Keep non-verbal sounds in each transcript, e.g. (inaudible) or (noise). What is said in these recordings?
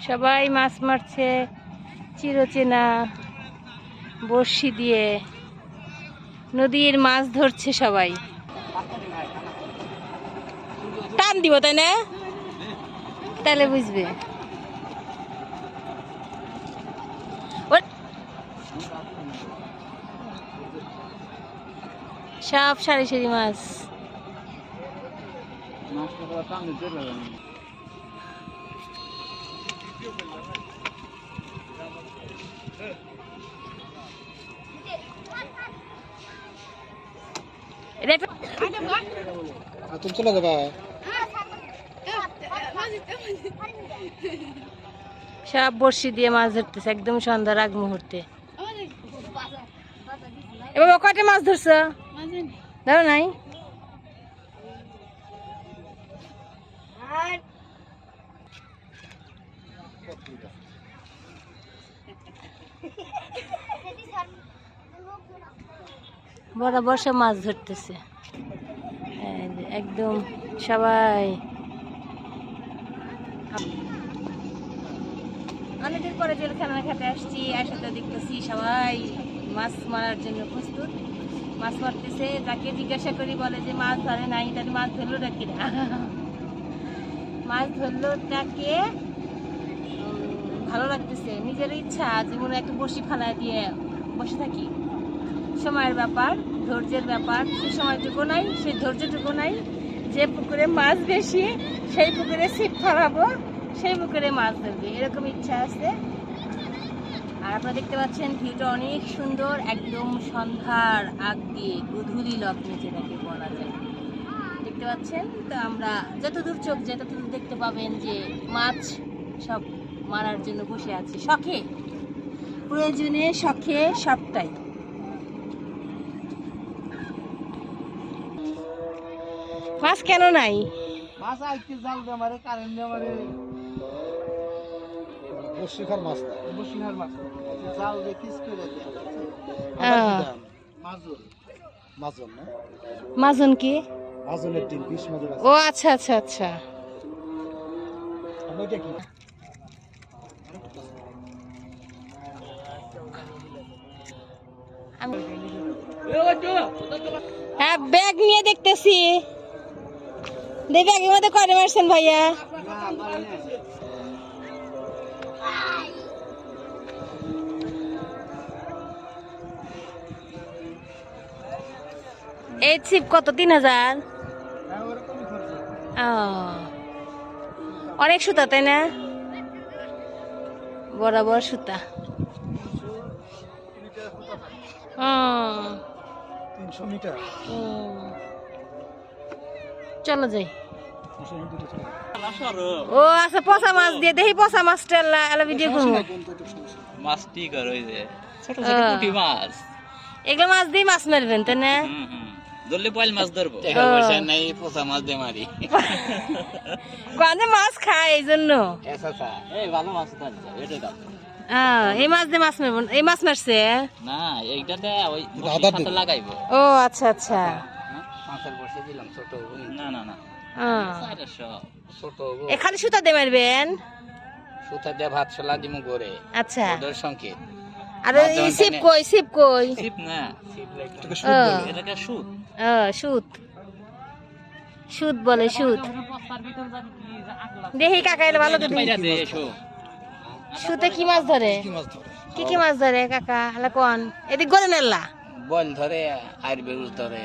সবাই মাছ মারছে, চিরচেনা বড়শি দিয়ে। নদীর মাছ ধরছে সবাই। টান দিব, তাই না? তাহলে বুঝবে। সব সারি সারি মাছ। রেপ- তুমি চলে যাবা সব বড়শি দিয়ে মাছ ধরতেছে একদম সন্ধ্যার আগ মুহূর্তে এবার কয়টা মাছ ধরছো ধরো নাই বরাবর সব মাছ ধরতেছে। একদম সবাই। অনেকদিন পরে জেলখানা খেতে আসছি একসাথে দেখতেছি সবাই মাছ মারার জন্য প্রস্তুত। মাছ মারতেছে তাকে জিজ্ঞাসা করি বলে যে, মাছ ধরে নাই, তাহলে মাছ ধরলো না? মাছ ধরলো তাকে ভালো লাগতেছে। নিজের ইচ্ছা যেমন একটু বসি ফালা দিয়ে বসে থাকি। সময়ের ব্যাপার, ধৈর্যের ব্যাপার, সে সময়টুকু নাই সেই ধৈর্যটুকু নাই। যে পুকুরে মাছ বেশি, সেই পুকুরে ছিপ ফালাবো সেই পুকুরে মাছ ধরবে। এরকম ইচ্ছা আছে। আর আপনারা দেখতে পাচ্ছেন, ভিউটা অনেক সুন্দর, একদম সন্ধ্যার আগ দিয়ে গধূলি লগ্নে যেটাকে বলা যায়। দেখতে পাচ্ছেন? তো আমরা যতদূর চোখ যায় ততদূর দেখতে পাবেন যে মাছ সব মারার জন্য বসে আছে। শখে? প্রয়োজনে শখে সবটাই। মাছ কেন নাই? মাছ আইতে জাল কারেন্ট দে মারে বসিখার মাছ বসিখার মাছ জাল দে কিস করে দে। আহ, মাজুল মাজুল না? মাজন কি? মাজুলের ডিম বিশ মাজুল ও আচ্ছা আচ্ছা আচ্ছা। এটা কি? হ্যাঁ ব্যাগ নিয়ে দেখতেছি। দে ব্যাগের মধ্যে কয়টা মারছেন ভাইয়া? এই ছিপ কত? তিন হাজার? অনেক সুতা, তাই না? বরাবর সুতা। চলো যাই। ও আচ্ছা পচা মাছ দিয়ে দেখি পচা মাছটা এলা এলা ভিডিও করব মাছ ঠিক আর ওই যে ছোট ছোট পুঁটি মাছ। এগুলো মাছ দিয়ে মাছ মারবেন তাই না? ধরলে পয়ল মাছ ধরবো। টাকা পয়সা নাই পোষা মাছ দিয়ে মারি। কানে মাছ খায় এই জন্য। এই ভালো মাছ ধরছে এটাই দাও। এই মাছ দিয়ে মাছ মারবো এই মাছ মারছে? না এইটাতে ওই লাগাইবো। ও আচ্ছা আচ্ছা। পাঁচের বসে দিলাম ছোট না না না। আহ, চারশো। ছোট এ খালি সুতা দিয়ে মারবেন? সুতা দিয়ে ভাত সলা দিমু করে আচ্ছা। সংকেত। আর সিপ কই সিপ কই? সিপ না এটাকে বলে সুত। দেখি কাকা এলে ভালো করে সুতে কি মাছ ধরে? কি কি মাছ ধরে কাকা? হলে কোন? এদিক গড়ে নেলা বল ধরে আর ধরে।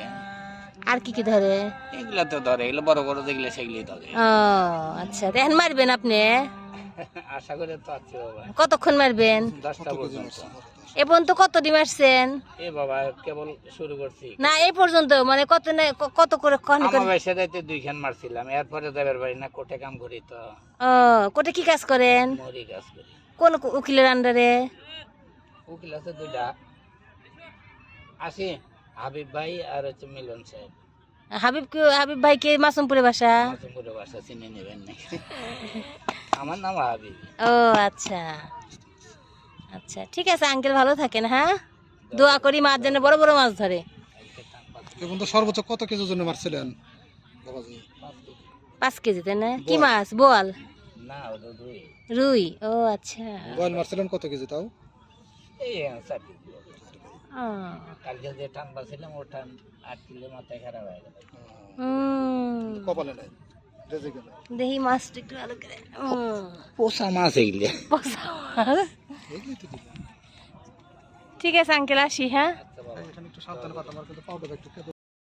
আর কি কি ধরে? এগুলা তো ধরে এগুলো বড় বড় যেগুলো সেগুলি ধরে। ও আচ্ছা দেখেন মারবেন আপনি। আশা করে তো আছে বাবা। কতক্ষণ মারবেন? দশটা পর্যন্ত। এ পর্যন্ত কত ডিম মারছেন এ বাবা কেবল শুরু করছি। না এই পর্যন্ত মানে কত নে- কত করে কখনো আমার বাসা যাইতে দুইখান মারছিলাম এরপরে দেবের বাড়ি না কোটে কাম করি তো। ও কোটে কি কাজ করেন? মরি কাজ করি। কোন উকিলের আন্ডারে? উকিল আছে দুইটা। আসি হাবিব ভাই আর হচ্ছে মিলন সাহেব। হাবিব কি হাবিব ভাই কে মাসুমপুরে বাসা? মাসুমপুরে বাসা চিনে নেবেন নাকি? (laughs) আমার নাম আবি ও আচ্ছা। আচ্ছা ঠিক আছে আঙ্কেল ভালো থাকেন হ্যাঁ? দোয়া করি মাছ যেন বড় বড় মাছ ধরে। বন্ধু সর্বোচ্চ কত কেজির জন্য মারছিলেন পাঁচ কেজিতে না? কি মাছ? বল। রুই। ও আচ্ছা। বোয়াল মারছিলেন কত কেজি তাও? কপালে নাই? দেহি মাছটা একটু ভালো করে। পোষা মাছ এইগুলো। পোষা ঠিক আছে আঙ্কেল আসি হ্যাঁ?